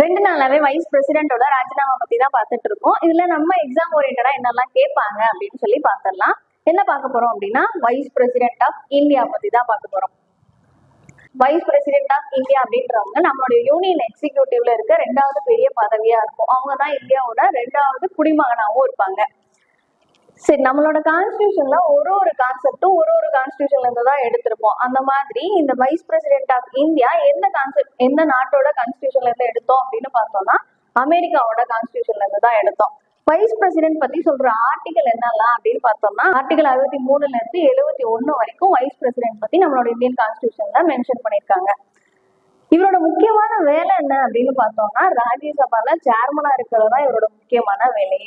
ரெண்டு நாளாவே வைஸ் பிரசிடென்டோட ராஜினாமா பத்தி தான் பார்த்துட்டு இருக்கோம் இதுல நம்ம எக்ஸாம் ஓரியன்டா என்னெல்லாம் கேட்பாங்க அப்படின்னு சொல்லி பார்த்துடலாம். என்ன பார்க்க போறோம் அப்படின்னா வைஸ் பிரசிடென்ட் ஆஃப் இந்தியா பத்தி தான் பார்க்க போறோம். வைஸ் பிரசிடென்ட் ஆஃப் இந்தியா அப்படின்றவங்க நம்மளுடைய யூனியன் எக்ஸிக்யூட்டிவ்ல இருக்க ரெண்டாவது பெரிய பதவியா இருக்கும். அவங்க தான் இந்தியாவோட ரெண்டாவது குடிமகனாவும் இருப்பாங்க. சரி நம்மளோட கான்ஸ்டியூஷன்ல ஒரு ஒரு கான்செப்டும் ஒரு ஒரு கான்ஸ்டியூஷன்ல இருந்து தான் எடுத்திருப்போம். அந்த மாதிரி இந்த வைஸ் பிரசிடென்ட் ஆஃப் இந்தியா எந்த கான்செப்ட் எந்த நாட்டோட கான்ஸ்டியூஷன்ல இருந்து எடுத்தோம் அப்படின்னு பார்த்தோம்னா அமெரிக்காவோட கான்ஸ்டியூஷன்ல இருந்து தான் எடுத்தோம். வைஸ் பிரசிடென்ட் பத்தி சொல்ற ஆர்டிகல் என்னெல்லாம் அப்படின்னு பார்த்தோம்னா ஆர்டிகல் அறுபத்தி மூணுல இருந்து எழுபத்தி ஒண்ணு வரைக்கும் வைஸ் பிரசிடென்ட் பத்தி நம்மளோட இந்தியன் கான்ஸ்டியூஷன்ல மென்ஷன் பண்ணியிருக்காங்க. இவரோட முக்கியமான வேலை என்ன அப்படின்னு பார்த்தோம்னா ராஜ்யசபால சேர்மனா இருக்கிறது தான் இவரோட முக்கியமான வேலையே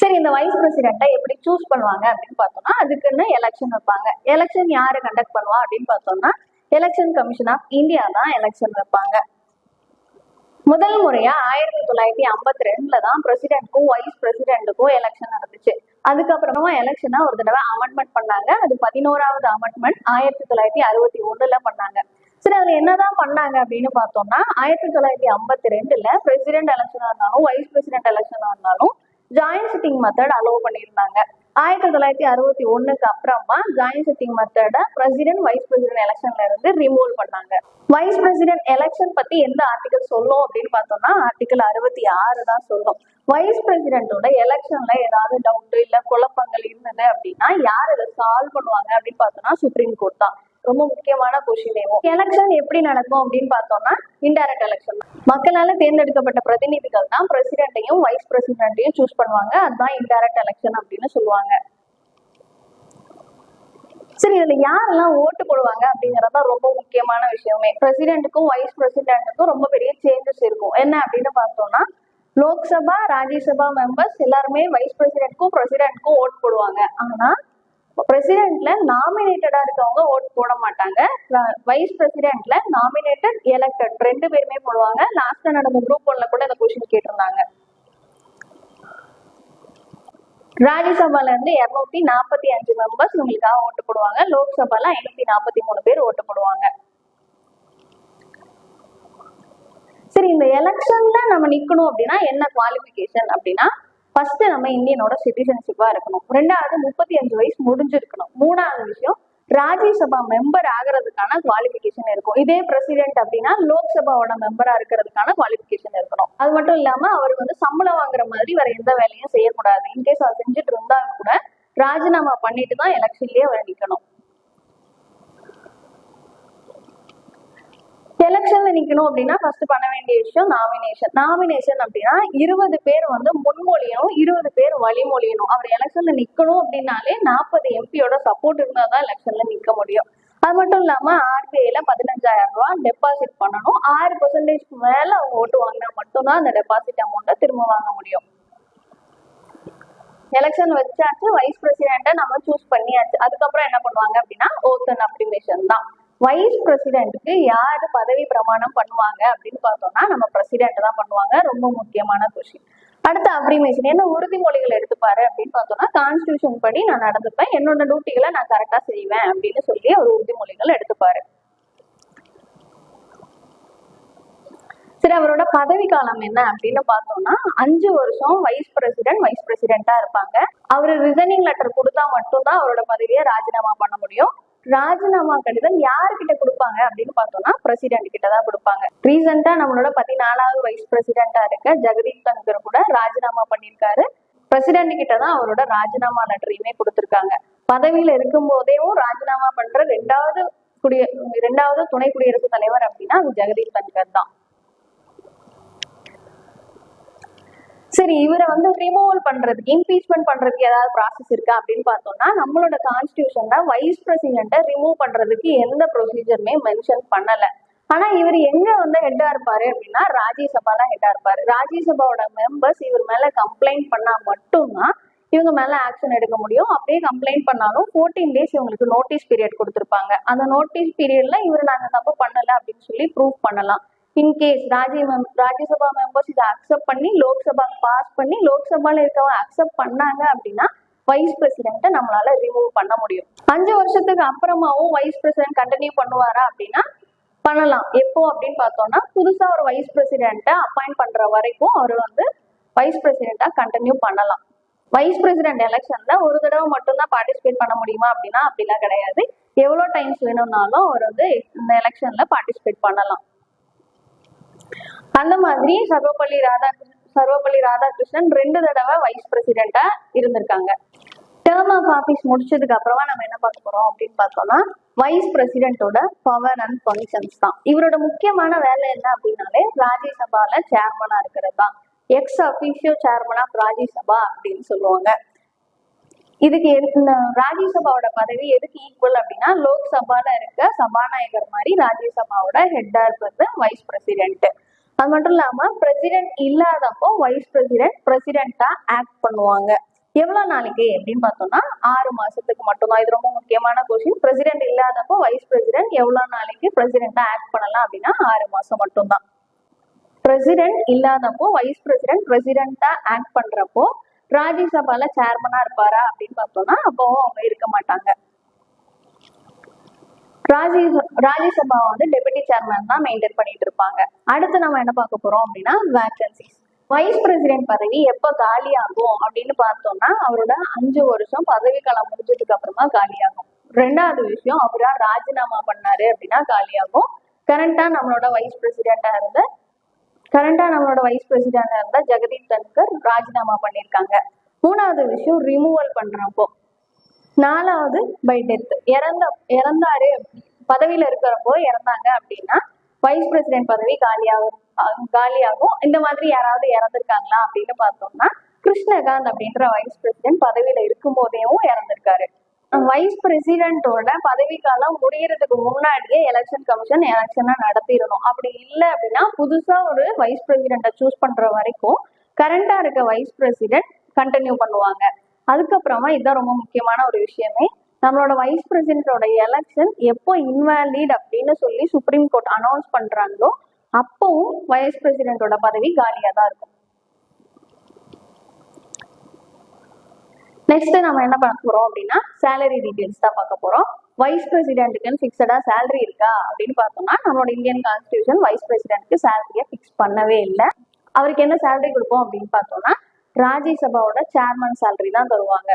சரி இந்த வைஸ் பிரசிடென்ட்டை எப்படி சூஸ் பண்ணுவாங்க அப்படின்னு பார்த்தோம்னா அதுக்குன்னு எலெக்ஷன் வைப்பாங்க. எலெக்ஷன் யாரு கண்டக்ட் பண்ணுவா அப்படின்னு பார்த்தோம்னா எலெக்ஷன் கமிஷன் ஆஃப் இந்தியா தான் எலெக்ஷன் வைப்பாங்க. முதல் முறையா ஆயிரத்தி தொள்ளாயிரத்தி ஐம்பத்தி ரெண்டுல தான் பிரசிடென்ட்க்கும் வைஸ் பிரசிடென்ட்டுக்கும் எலெக்ஷன் நடந்துச்சு. அதுக்கப்புறமா எலெக்ஷனா ஒரு தடவை அமெண்ட்மெண்ட் பண்ணாங்க. அது பதினோராவது அமெண்ட்மெண்ட் ஆயிரத்தி தொள்ளாயிரத்தி அறுபத்தி ஒண்ணுல பண்ணாங்க. சரி அதுல என்னதான் பண்ணாங்க அப்படின்னு பார்த்தோம்னா ஆயிரத்தி தொள்ளாயிரத்தி ஐம்பத்தி ரெண்டுல பிரசிடென்ட் எலெக்ஷனா இருந்தாலும் வைஸ் பிரசிடென்ட் எலெக்ஷனா இருந்தாலும் ஜாயிண்ட் சிட்டிங் மெத்தட் அலோவ் பண்ணியிருந்தாங்க ஆயிரத்தி தொள்ளாயிரத்தி அறுபத்தி ஒண்ணுக்கு அப்புறமா ஜாயின் சிட்டிங் மெத்தடை பிரசிடென்ட் வைஸ் பிரசிடென்ட் எலெக்ஷன்ல இருந்து ரிமூவ் பண்ணாங்க. வைஸ் பிரசிடென்ட் எலெக்ஷன் பத்தி எந்த ஆர்டிகல் சொல்லும் அப்படின்னு பார்த்தோம்னா ஆர்டிகல் அறுபத்தி ஆறு தான் சொல்லும். வைஸ் பிரசிடென்டோட எலெக்ஷன்ல ஏதாவது டவுட் இல்ல குழப்பங்கள் இருந்தது அப்படின்னா யார் இதை சால்வ் பண்ணுவாங்க அப்படின்னு பார்த்தோம்னா சுப்ரீம் கோர்ட் தான். ரொம்ப முக்கியமான கொஸ்டின் எலெக்ஷன் எப்படி நடக்கும் அப்படின்னு பார்த்தோம்னா இன்டைரக்ட் எலெக்ஷன் மக்களால தேர்ந்தெடுக்கப்பட்ட பிரதிநிதிகள் தான் பிரசிடென்ட்டையும் வைஸ் பிரசிடென்ட்டையும் சூஸ் பண்ணுவாங்க. அதுதான் இன்டைரக்ட் எலெக்ஷன் அப்படின்னு சொல்லுவாங்க. சரி இதுல யாரெல்லாம் ஓட்டு போடுவாங்க அப்படிங்கறது தான் ரொம்ப முக்கியமான விஷயமே. பிரசிடென்ட்டுக்கும் வைஸ் பிரசிடென்ட்டுக்கும் ரொம்ப பெரிய சேஞ்சஸ் இருக்கும். என்ன அப்படின்னு பார்த்தோம்னா லோக்சபா ராஜ்யசபா மெம்பர்ஸ் எல்லாருமே வைஸ் பிரசிடென்ட்க்கும் பிரசிடென்ட்க்கும் ஓட் போடுவாங்க. ஆனா பிரசிடென்ட்ல நாமினேட்டடா இருக்கவங்க ஓட் போட மாட்டாங்க. வைஸ் பிரசிடென்ட்ல நாமினேட்டட் எலெக்டட் ரெண்டு பேருமே போடுவாங்க. லாஸ்டா நடந்த குரூப் ஒன்ல கூட இந்த கொஸ்டின் கேட்டிருந்தாங்க. ராஜ்யசபால இருந்து இருநூத்தி நாற்பத்தி அஞ்சு மெம்பர்ஸ் இவங்களுக்காக ஓட்டு போடுவாங்க. லோக்சபால ஐநூத்தி நாற்பத்தி மூணு பேர் ஓட்டு போடுவாங்க. சரி இந்த எலெக்ஷன்ல நம்ம நிக்கணும் அப்படின்னா என்ன குவாலிபிகேஷன் அப்படின்னா ஃபர்ஸ்ட் நம்ம இந்தியனோட சிட்டிசன்ஷிப்பா இருக்கணும். ரெண்டாவது முப்பத்தி அஞ்சு வயசு முடிஞ்சிருக்கணும். மூணாவது விஷயம் ராஜ்யசபா மெம்பர் ஆகிறதுக்கான குவாலிபிகேஷன் இருக்கும். இதே பிரசிடென்ட் அப்படின்னா லோக்சபாவோட மெம்பரா இருக்கிறதுக்கான குவாலிபிகேஷன் இருக்கணும். அது மட்டும் இல்லாம அவர் வந்து சம்பளம் வாங்குற மாதிரி வேற எந்த வேலையும் செய்யக்கூடாது. இன்கேஸ் அவர் செஞ்சுட்டு இருந்தாலும் கூட ராஜினாமா பண்ணிட்டு தான் எலெக்ஷன்லயே அவர் நிக்கணும் செலெக்ஷன்ல நிக்கணும் அப்படின்னா ஃபர்ஸ்ட் பண்ண வேண்டிய விஷயம் நாமினேஷன் நாமினேஷன் அப்படின்னா இருபது பேர் வந்து முன்மொழியணும் இருபது பேர் வழிமொழியணும். அவர் எலெக்ஷன்ல நிக்கணும் அப்படின்னாலே நாற்பது எம்பியோட சப்போர்ட் இருந்தால் தான் எலெக்ஷன்ல நிக்க முடியும். அது மட்டும் இல்லாம ஆர்பிஐல பதினஞ்சாயிரம் ரூபாய் டெபாசிட் பண்ணணும். ஆறு பெர்சன்டேஜ்க்கு மேல அவங்க ஓட்டு வாங்கினா மட்டும்தான் அந்த டெபாசிட் அமௌண்ட்டை திரும்ப வாங்க முடியும். எலெக்ஷன் வச்சாச்சு வைஸ் பிரசிடென்ட்டை நம்ம சூஸ் பண்ணியாச்சு. அதுக்கப்புறம் என்ன பண்ணுவாங்க அப்படின்னா ஓத் அண்ட் அப்ளிகேஷன் தான் வைஸ் பிரசிடென்ட்டுக்கு யாரு பதவி பிரமாணம் பண்ணுவாங்க அப்படின்னு பார்த்தோம்னா நம்ம பிரசிடென்ட் தான் பண்ணுவாங்க. ரொம்ப முக்கியமான கொஸ்டின் அடுத்த அப்ரிமேஷன் என்ன உறுதிமொழிகள் எடுத்துப்பாரு அப்படின்னு பார்த்தோம்னா கான்ஸ்டியூஷன் படி நான் நடந்துப்பேன். என்னோட டியூட்டிகளை நான் கரெக்டா செய்வேன் அப்படின்னு சொல்லி ஒரு உறுதிமொழிகள் எடுத்துப்பாரு. சரி அவரோட பதவி காலம் என்ன அப்படின்னு பார்த்தோம்னா அஞ்சு வருஷம் வைஸ் பிரசிடென்ட் வைஸ் பிரசிடென்ட்டா இருப்பாங்க. அவர் ரிசைனிங் லெட்டர் கொடுத்தா மட்டும்தான் அவரோட பதவியை ராஜினாமா பண்ண முடியும். ராஜினாமா கடிதம் யாருக்கிட்ட கொடுப்பாங்க அப்படின்னு பார்த்தோம்னா பிரசிடென்ட் கிட்ட தான் கொடுப்பாங்க. ரீசெண்டா நம்மளோட பதினாலாவது வைஸ் பிரசிடென்டா இருக்க ஜெகதீப் தங்கர் கூட ராஜினாமா பண்ணியிருக்காரு. பிரசிடென்ட் கிட்ட தான் அவரோட ராஜினாமா லெட்டரையுமே கொடுத்துருக்காங்க. பதவியில இருக்கும் போதேவும் ராஜினாமா பண்ற ரெண்டாவது குடிய ரெண்டாவது துணை குடியரசுத் தலைவர் அப்படின்னா அது ஜெகதீப் தங்கர் தான். சரி இவரை வந்து ரிமூவல் பண்றதுக்கு இம்பீச்மெண்ட் பண்றதுக்கு ஏதாவது ப்ராசஸ் இருக்கா அப்படின்னு பார்த்தோம்னா நம்மளோட கான்ஸ்டியூஷன்ல வைஸ் பிரசிடென்ட்டை ரிமூவ் பண்றதுக்கு எந்த ப்ரொசீஜருமே மென்ஷன் பண்ணல. ஆனா இவர் எங்க வந்து ஹெட்டா இருப்பாரு அப்படின்னா ராஜ்யசபால ஹெட்டா இருப்பாரு. ராஜ்யசபாவோட மெம்பர்ஸ் இவர் மேல கம்ப்ளைண்ட் பண்ணா மட்டும்தான் இவங்க மேல ஆக்ஷன் எடுக்க முடியும். அப்படியே கம்ப்ளைண்ட் பண்ணாலும் ஃபோர்டீன் டேஸ் இவங்களுக்கு நோட்டீஸ் பீரியட் கொடுத்துருப்பாங்க. அந்த நோட்டீஸ் பீரியட்ல இவர் நாங்க தப்பு பண்ணல அப்படின்னு சொல்லி ப்ரூவ் பண்ணலாம். In case Rajya Rajya Sabha members இதை அக்செப்ட் பண்ணி லோக்சபா பாஸ் பண்ணி லோக்சபால இருக்கவங்க அக்செப்ட் பண்ணாங்க அப்படின்னா வைஸ் பிரசிடென்ட்டை நம்மளால ரிமூவ் பண்ண முடியும். அஞ்சு வருஷத்துக்கு அப்புறமாவும் வைஸ் பிரசிடென்ட் கண்டினியூ பண்ணுவாரா அப்படின்னா பண்ணலாம். எப்போ அப்படின்னு பார்த்தோம்னா புதுசா ஒரு வைஸ் பிரசிடென்ட்டை அப்பாயிண்ட் பண்ற வரைக்கும் அவர் வந்து வைஸ் பிரசிடென்ட்டா கண்டினியூ பண்ணலாம். வைஸ் பிரசிடென்ட் எலெக்ஷன்ல ஒரு தடவை மட்டும்தான் பார்ட்டிசிபேட் பண்ண முடியுமா அப்படின்னா அப்படிலாம் கிடையாது. எவ்வளோ டைம்ஸ் வேணும்னாலும் அவர் வந்து இந்த எலெக்ஷன்ல பார்ட்டிசிபேட் பண்ணலாம். அந்த மாதிரி சர்வப்பள்ளி ராதாகிருஷ்ணன் சர்வப்பள்ளி ராதாகிருஷ்ணன் ரெண்டு தடவை வைஸ் பிரசிடென்டா இருந்திருக்காங்க. டேர்ம் ஆஃப் ஆஃபீஸ் முடிச்சதுக்கு அப்புறமா நம்ம என்ன பார்க்க போறோம் அப்படின்னு பார்த்தோம்னா வைஸ் பிரசிடென்ட்டோட பவர் அண்ட் ஃபங்க்ஷன்ஸ் தான். இவரோட முக்கியமான வேலை என்ன அப்படின்னாலே ராஜ்யசபால சேர்மனா இருக்கிறது தான். Ex officio chairman of Rajya Sabha அப்படின்னு சொல்லுவாங்க. இதுக்கு எதுக்கு ராஜ்யசபாவோட பதவி எதுக்கு ஈக்குவல் அப்படின்னா லோக்சபால இருக்க சபாநாயகர் மாதிரி ராஜ்யசபாவோட ஹெட்டா இருக்கிறது வைஸ் பிரசிடென்ட் அது மட்டும் இல்லாம பிரசிடென்ட் இல்லாதப்போ வைஸ் பிரசிடென்ட் பிரசிடென்ட்டா ஆக்ட் பண்ணுவாங்க. எவ்வளவு நாளைக்கு அப்படின்னு பார்த்தோம்னா ஆறு மாசத்துக்கு மட்டும்தான். இது ரொம்ப முக்கியமான கொஸ்டின் பிரசிடென்ட் இல்லாதப்போ வைஸ் பிரசிடென்ட் எவ்வளவு நாளைக்கு பிரசிடென்ட்டா ஆக்ட் பண்ணலாம் அப்படின்னா ஆறு மாசம் மட்டும்தான். பிரசிடென்ட் இல்லாதப்போ வைஸ் பிரசிடென்ட் பிரசிடென்ட்டா ஆக்ட் பண்றப்போ ராஜ்யசபால சேர்மனா இருப்பாரா அப்படின்னு பார்த்தோம்னா அப்போ அவங்க இருக்க மாட்டாங்க. ராஜ்ய ராஜ்யசபா வந்து டெபுட்டி சேர்மன் தான் மெயின்டைன் பண்ணிட்டு இருப்பாங்க. அடுத்து நம்ம என்ன பார்க்க போறோம் அப்படின்னா வேக்கன்சிஸ் வைஸ் பிரசிடென்ட் பதவி எப்போ காலியாகும் அப்படின்னு பார்த்தோம்னா அவரோட அஞ்சு வருஷம் பதவி காலம் முடிஞ்சதுக்கு அப்புறமா காலியாகும். ரெண்டாவது விஷயம் அவரா ராஜினாமா பண்ணாரு அப்படின்னா காலியாகும். கரண்டா நம்மளோட வைஸ் பிரசிடென்டா இருந்த கரண்டா நம்மளோட வைஸ் பிரசிடென்டா இருந்த ஜெகதீப் தன்கர் ராஜினாமா பண்ணியிருக்காங்க மூணாவது விஷயம் ரிமூவல் பண்றப்போ. நாலாவது பை டெத் இறந்த இறந்தாரு அப்படி- பதவியில இருக்கிறப்போ இறந்தாங்க அப்படின்னா வைஸ் பிரசிடென்ட் பதவி காலியாகும் காலியாகும். இந்த மாதிரி யாராவது இறந்துருக்காங்களா அப்படின்னு பார்த்தோம்னா கிருஷ்ணகாந்த் அப்படின்ற வைஸ் பிரசிடென்ட் பதவியில இருக்கும் போதேவும் இறந்திருக்காரு வைஸ் பிரசிடென்ட்டோட பதவிக்காலம் முடியறதுக்கு முன்னாடியே எலெக்ஷன் கமிஷன் எலெக்ஷனை நடத்திடணும். அப்படி இல்லை அப்படின்னா புதுசா ஒரு வைஸ் பிரசிடென்ட்டை சூஸ் பண்ற வரைக்கும் கரண்டா இருக்க வைஸ் பிரசிடென்ட் கண்டினியூ பண்ணுவாங்க. அதுக்கப்புறமா இதுதான் ரொம்ப முக்கியமான ஒரு விஷயமே. நம்மளோட வைஸ் பிரசிடென்டோட எலெக்ஷன் எப்போ இன்வாலிட் அப்படின்னு சொல்லி சுப்ரீம் கோர்ட் அனௌன்ஸ் பண்றாங்களோ அப்பவும் வைஸ் பிரசிடென்டோட பதவி காலியா தான் இருக்கும். நெக்ஸ்ட் நம்ம என்ன பார்க்க போறோம் அப்படின்னா சேலரி டீடைல்ஸ் தான் பார்க்க போறோம். வைஸ் பிரசிடென்ட்டுக்குன்னு ஃபிக்ஸடா சேலரி இருக்கா அப்படின்னு பார்த்தோம்னா நம்மளோட இந்தியன் கான்ஸ்டியூஷன் வைஸ் பிரசிடென்ட்க்கு சேலரியை ஃபிக்ஸ் பண்ணவே இல்லை. அவருக்கு என்ன சேலரி கொடுப்போம் அப்படின்னு பார்த்தோம்னா ராஜ்யசபாவோட சேர்மன் சேலரி தான் தருவாங்க.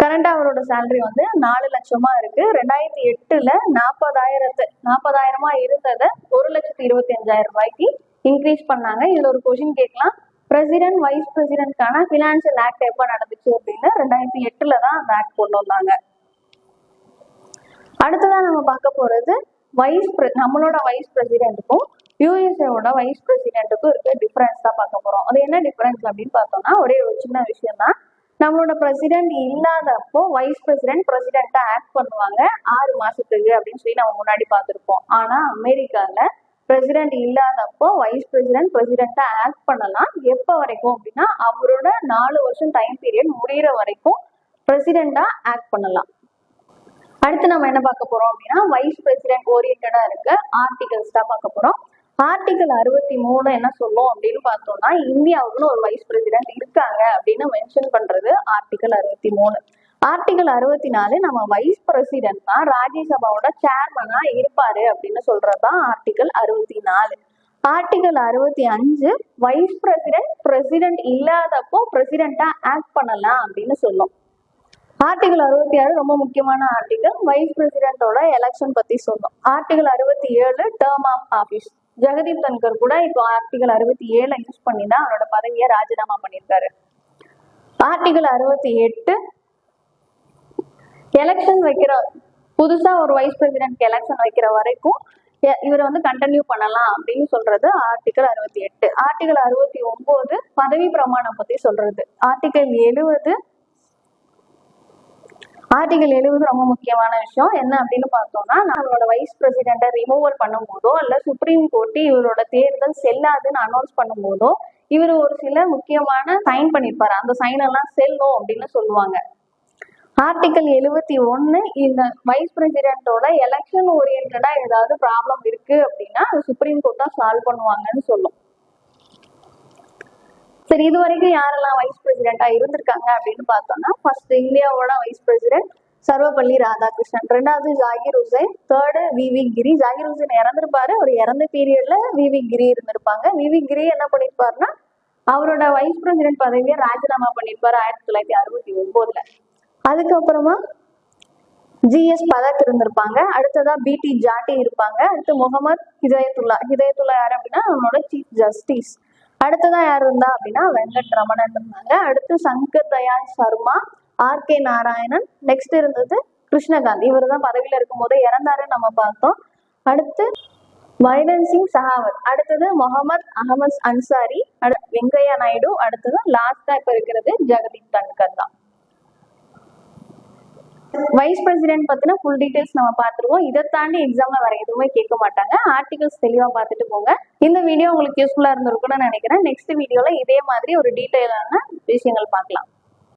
கரண்டா அவரோட சேலரி வந்து நாலு லட்சமா இருக்கு. ரெண்டாயிரத்தி எட்டுல நாற்பதாயிரத்து நாற்பதாயிரமா இருந்ததை ஒரு லட்சத்தி இருபத்தி அஞ்சாயிரம் ரூபாய்க்கு இன்க்ரீஸ் பண்ணாங்க. இதுல ஒரு கொஷின் கேட்கலாம். பிரசிடென்ட் வைஸ் பிரசிடென்ட்கான பினான்சியல் ஆக்ட் எப்போ நடந்துச்சு அப்படின்னு ரெண்டாயிரத்தி எட்டுல தான் அந்த ஆக்ட் கொண்டு வந்தாங்க. அடுத்ததான் நம்ம பார்க்க போறது வைஸ் நம்மளோட வைஸ் பிரசிடென்ட்டுக்கும் யூஎஸ்ஏவோட வைஸ் பிரசிடென்ட்டுக்கும் இருக்க டிஃபரன்ஸ் தான் பார்க்க போகிறோம் அது என்ன டிஃபரன்ஸ் அப்படின்னு பார்த்தோம்னா ஒரே ஒரு சின்ன விஷயம் தான் நம்மளோட பிரசிடென்ட் இல்லாதப்போ வைஸ் பிரசிடென்ட் பிரசிடென்ட்டா ஆக்ட் பண்ணுவாங்க. ஆறு மாசத்துக்கு அப்படின்னு சொல்லி நம்ம முன்னாடி பார்த்துருப்போம். ஆனா அமெரிக்கால பிரசிடென்ட் இல்லாதப்போ வைஸ் பிரசிடென்ட் பிரசிடென்ட்டா ஆக்ட் பண்ணலாம். எப்போ வரைக்கும் அப்படின்னா அவரோட நாலு வருஷம் டைம் பீரியட் முடிகிற வரைக்கும் பிரசிடென்ட்டா ஆக்ட் பண்ணலாம். அடுத்து நம்ம என்ன பார்க்க போறோம் அப்படின்னா வைஸ் பிரசிடென்ட் ஓரியன்டா இருக்க ஆர்டிகல்ஸ் தான் பார்க்க போறோம். ஆர்டிகல் அறுபத்தி மூணு என்ன சொல்லும் அப்படின்னு பார்த்தோம்னா இந்தியாவுக்குன்னு ஒரு வைஸ் பிரசிடென்ட் இருக்காங்க அப்படின்னு மென்ஷன் பண்றது ஆர்டிகல் அறுபத்தி மூணு. ஆர்டிகல் அறுபத்தி நாலு நம்ம வைஸ் பிரசிடென்ட் தான் ராஜ்யசபாவோட சேர்மனா இருப்பாரு அப்படின்னு சொல்றதுதான் ஆர்டிகல் அறுபத்தி நாலு. ஆர்டிகல் அறுபத்தி அஞ்சு வைஸ் பிரசிடென்ட் பிரசிடென்ட் இல்லாதப்போ பிரசிடென்டா ஆக்ட் பண்ணலாம் அப்படின்னு சொல்லும். ஆர்டிகல் அறுபத்தி ஆறு ரொம்ப முக்கியமான ஆர்டிகல் வைஸ் பிரசிடென்டோட எலெக்ஷன் பத்தி சொல்லும். ஆர்டிகல் அறுபத்தி ஏழு term of office Jagdeep Dhankhar கூட இப்போ ஆர்டிகல் அறுபத்தி ஏழை யூஸ் பண்ணி தான் அவரோட பதவியை ராஜினாமா பண்ணியிருக்காரு. ஆர்டிகல் அறுபத்தி எட்டு எலெக்ஷன் வைக்கிற புதுசா ஒரு வைஸ் பிரசிடென்ட்க்கு எலெக்ஷன் வைக்கிற வரைக்கும் எ- இவர் வந்து கண்டினியூ பண்ணலாம் அப்படின்னு சொல்றது ஆர்டிகல் அறுபத்தி எட்டு. ஆர்டிகல் அறுபத்தி ஒன்பது பதவி பிரமாணம் பத்தி சொல்றது. ஆர்டிகல் எழுபது ஆர்டிகல் எழுபது ரொம்ப முக்கியமான விஷயம். என்ன அப்படின்னு பார்த்தோம்னா நம்மளோட வைஸ் பிரசிடென்ட்டை ரிமூவல் பண்ணும்போதோ இல்லை சுப்ரீம் கோர்ட்டு இவரோட தேர்தல் செல்லாதுன்னு அனௌன்ஸ் பண்ணும்போதோ இவர் ஒரு சில முக்கியமான சைன் பண்ணியிருப்பாரு அந்த சைன் எல்லாம் செல்லும் அப்படின்னு சொல்லுவாங்க. ஆர்டிகல் எழுபத்தி ஒன்று இந்த வைஸ் பிரசிடென்ட்டோட எலெக்ஷன் ஓரியன்டா ஏதாவது ப்ராப்ளம் இருக்கு அப்படின்னா அது சுப்ரீம் கோர்ட் தான் சால்வ் பண்ணுவாங்கன்னு சொல்லும். சரி இது வரைக்கும் யாரெல்லாம் வைஸ் பிரசிடென்டா இருந்திருக்காங்க அப்படின்னு பார்த்தோம்னா ஃபர்ஸ்ட் இந்தியாவோட வைஸ் பிரசிடென்ட் சர்வப்பள்ளி ராதாகிருஷ்ணன் ரெண்டாவது Zakir Hussain third V V Giri. Zakir Hussain இறந்திருப்பாரு. அவர் இறந்த பீரியட்ல விவி கிரி இருந்திருப்பாங்க. விவி கிரி என்ன பண்ணிருப்பாருன்னா அவரோட வைஸ் பிரசிடென்ட் பதவியை ராஜினாமா பண்ணிருப்பாரு ஆயிரத்தி தொள்ளாயிரத்தி அறுபத்தி ஒன்பதுல. அதுக்கப்புறமா ஜிஎஸ் பதக் இருந்திருப்பாங்க. அடுத்ததா பிடி ஜாட்டி இருப்பாங்க. அடுத்து முகமது ஹிதயத்துல்லா. ஹிதயத்துல்லா யார் அப்படின்னா நம்மளோட சீஃப் ஜஸ்டிஸ் அடுத்ததா யார் இருந்தா அப்படின்னா வெங்கட் ரமணன் இருந்தாங்க. அடுத்து Shankar Dayal Sharma R K Narayanan. Next இருந்தது கிருஷ்ணகாந்த். இவர் தான் பதவியில இருக்கும் போது இறந்தாருன்னு நம்ம பார்த்தோம். அடுத்து வைரன் சிங் சஹாவத் அடுத்தது முகமது அகமது அன்சாரி வெங்கையா நாயுடு அடுத்தது லாஸ்டா இப்ப இருக்கிறது ஜெகதீப் தன்கர் தான் வைஸ் பிரசிடென்ட் பத்தின ஃபுல் டீடைல்ஸ் நம்ம பார்த்துருவோம். இதை தாண்டி எக்ஸாம்ல வேற எதுவுமே கேட்க மாட்டாங்க. ஆர்டிகல்ஸ் தெளிவா பார்த்துட்டு போங்க. இந்த வீடியோ உங்களுக்கு யூஸ்ஃபுல்லா இருந்திருக்கும்னு நினைக்கிறேன். நெக்ஸ்ட் வீடியோல இதே மாதிரி ஒரு டீட்டெயிலான விஷயங்கள் பார்க்கலாம்.